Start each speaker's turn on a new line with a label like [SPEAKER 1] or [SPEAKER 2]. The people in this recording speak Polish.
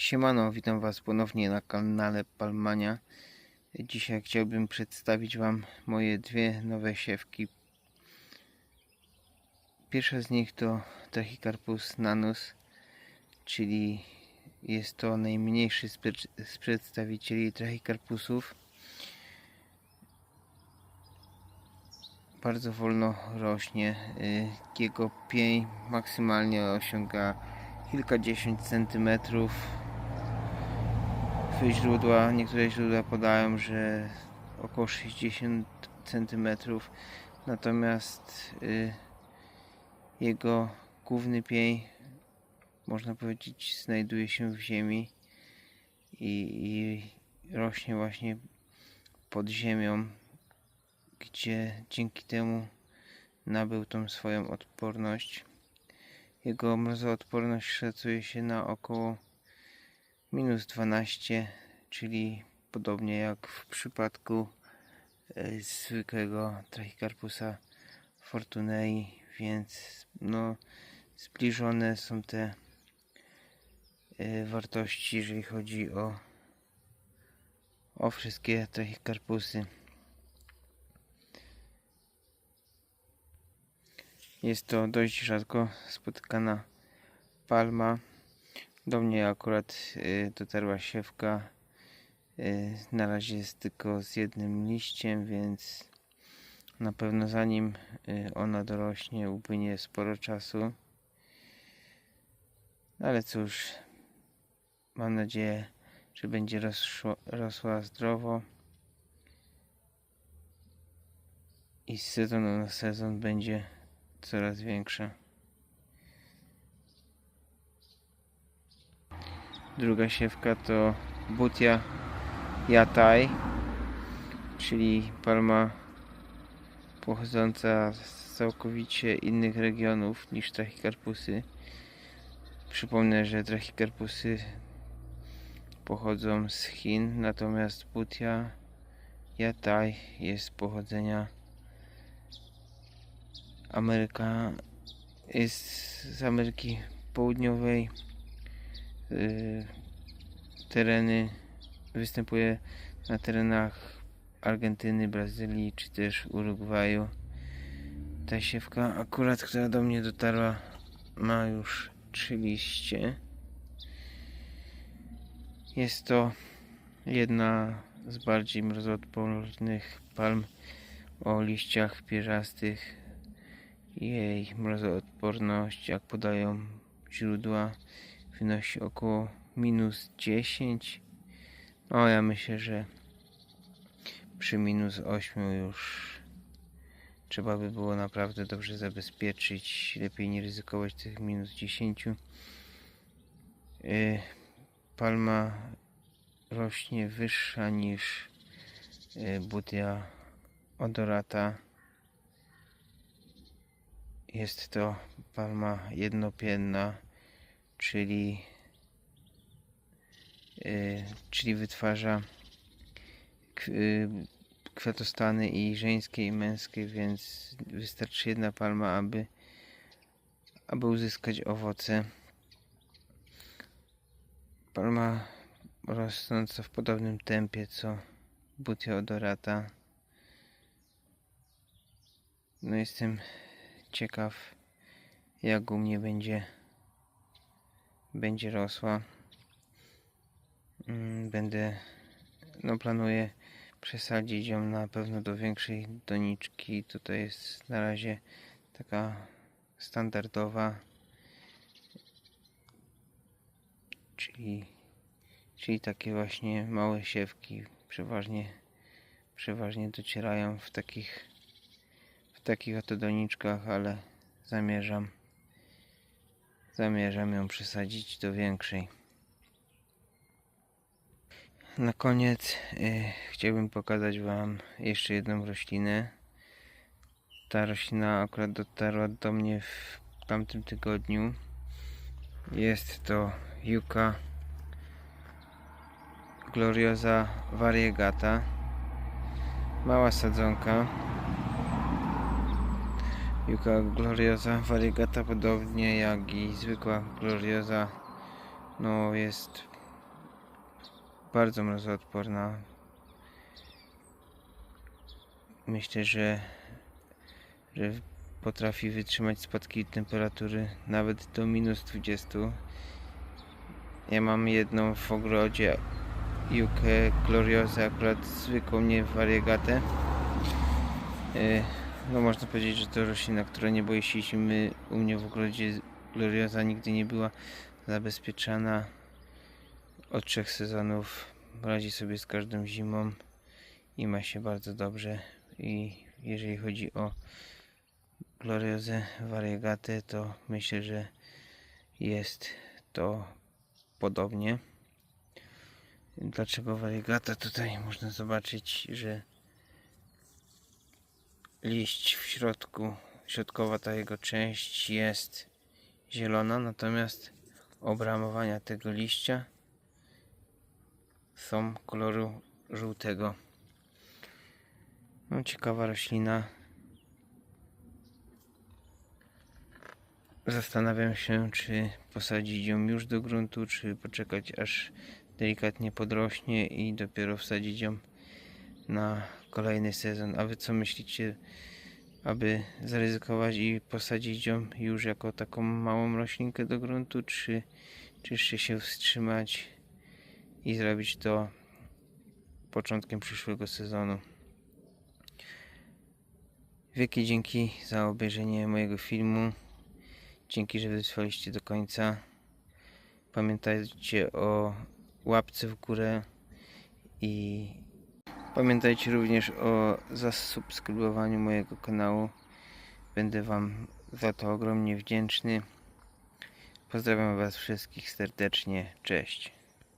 [SPEAKER 1] Siemano, witam Was ponownie na kanale Palmania. Dzisiaj chciałbym przedstawić Wam moje dwie nowe siewki. Pierwsza z nich to Trachycarpus nanus, czyli jest to najmniejszy z, przedstawicieli Trachycarpusów. Bardzo wolno rośnie. y, Jego pień maksymalnie osiąga kilkadziesiąt centymetrów źródła, niektóre źródła podają, że około 60 cm, natomiast y, jego główny pień, można powiedzieć, znajduje się w ziemi i, i rośnie właśnie pod ziemią, gdzie dzięki temu nabył tą swoją odporność. Jego mrozoodporność szacuje się na około minus 12, czyli podobnie jak w przypadku e, zwykłego Trachycarpusa fortunei, więc no zbliżone są te e, wartości, jeżeli chodzi o o wszystkie Trachycarpusy. Jest to dość rzadko spotykana palma. Do mnie akurat y, dotarła siewka. Y, na razie jest tylko z jednym liściem, więc na pewno zanim y, ona dorośnie, upłynie sporo czasu. Ale cóż, mam nadzieję, że będzie rosła, rosła zdrowo i z sezonu na sezon będzie coraz większa. Druga siewka to Butia Yatai, czyli palma pochodząca z całkowicie innych regionów niż Trachycarpusy. Przypomnę, że Trachycarpusy pochodzą z Chin, natomiast Butia Yatai jest pochodzenia Ameryka jest z Ameryki Południowej tereny występuje na terenach Argentyny, Brazylii czy też Urugwaju. Ta siewka akurat, która do mnie dotarła ma już trzy liście. Jest to jedna z bardziej mrozoodpornych palm o liściach pierzastych. Jej mrozoodporność, jak podają źródła, wynosi około minus 10. No ja myślę, że przy minus 8 już trzeba by było naprawdę dobrze zabezpieczyć. Lepiej nie ryzykować tych minus 10. Yy, palma rośnie wyższa niż yy, odorata. Jest to palma jednopienna, czyli y, czyli wytwarza kwiatostany i żeńskie i męskie, więc wystarczy jedna palma, aby aby uzyskać owoce. Palma rosnąca w podobnym tempie co butia odorata. No jestem ciekaw jak u mnie będzie będzie rosła. Mm, będę no planuję przesadzić ją na pewno do większej doniczki. Tutaj jest na razie taka standardowa czyli czyli takie właśnie małe siewki. Przeważnie przeważnie docierają w takich w takich oto doniczkach, ale zamierzam zamierzam ją przesadzić do większej. Na koniec y, chciałbym pokazać Wam jeszcze jedną roślinę. Ta roślina akurat dotarła do mnie w tamtym tygodniu. Jest to Yucca gloriosa variegata. Mała sadzonka. Yucca gloriosa variegata podobnie jak i zwykła gloriosa no jest bardzo mrozoodporna. Myślę, że, że potrafi wytrzymać spadki temperatury nawet do minus 20. Ja mam jedną w ogrodzie Jukę gloriozę, akurat zwykłą, nie wariegatę. E, No można powiedzieć, że to roślina, która nie boi się zimy. U mnie w ogrodzie glorioza nigdy nie była zabezpieczana od trzech sezonów. Radzi sobie z każdą zimą i ma się bardzo dobrze. I jeżeli chodzi o gloriozę variegatę, to myślę, że jest to podobnie. Dlaczego variegata? Tutaj można zobaczyć, że liść w środku, środkowa ta jego część jest zielona, natomiast obramowania tego liścia są koloru żółtego. No, ciekawa roślina. Zastanawiam się, czy posadzić ją już do gruntu, czy poczekać aż delikatnie podrośnie i dopiero wsadzić ją na kolejny sezon. A wy co myślicie, aby zaryzykować i posadzić ją już jako taką małą roślinkę do gruntu, czy, czy jeszcze się wstrzymać i zrobić to początkiem przyszłego sezonu? Wielkie dzięki za obejrzenie mojego filmu. Dzięki, że wytrwaliście do końca. Pamiętajcie o łapce w górę i pamiętajcie również o zasubskrybowaniu mojego kanału. Będę Wam za to ogromnie wdzięczny. Pozdrawiam Was wszystkich serdecznie. Cześć.